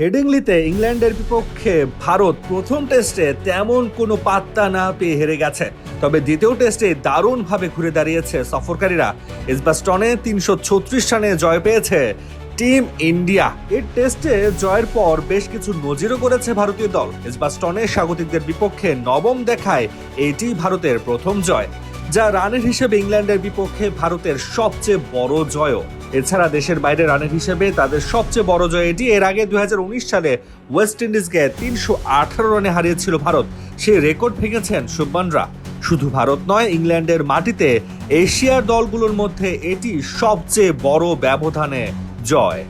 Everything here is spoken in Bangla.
হেডিংলিতে ইংল্যান্ডের বিপক্ষে ভারত প্রথম টেস্টে তেমন কোনো পাত্তা না পেয়ে হেরে গেছে। তবে দ্বিতীয় টেস্টে দারুণভাবে ঘুরে দাঁড়িয়েছে সফরকারীরা। ইসবাস্টনে তিনশো ছত্রিশ রানে জয় পেয়েছে টিম ইন্ডিয়া। এই টেস্টে জয়ের পর বেশ কিছু নজিরও করেছে ভারতীয় দল। ইসবাস্টনে স্বাগতিকদের বিপক্ষে নবম দেখায় এটি ভারতের প্রথম জয়। যা রানের হিসেবে ইংল্যান্ডের বিপক্ষে ভারতের সবচেয়ে বড় জয়ও। এছাড়া দেশের বাইরে রানের হিসেবে তাদের সবচেয়ে বড় জয় এটি। এর আগে দুই হাজার উনিশ সালে ওয়েস্ট ইন্ডিজকে তিনশো আঠারো রানে হারিয়েছিল ভারত। সেই রেকর্ড ভেঙেছেন শুভমানরা। শুধু ভারত নয়, ইংল্যান্ডের মাটিতে এশিয়ার দলগুলোর মধ্যে এটি সবচেয়ে বড় ব্যবধানে জয়।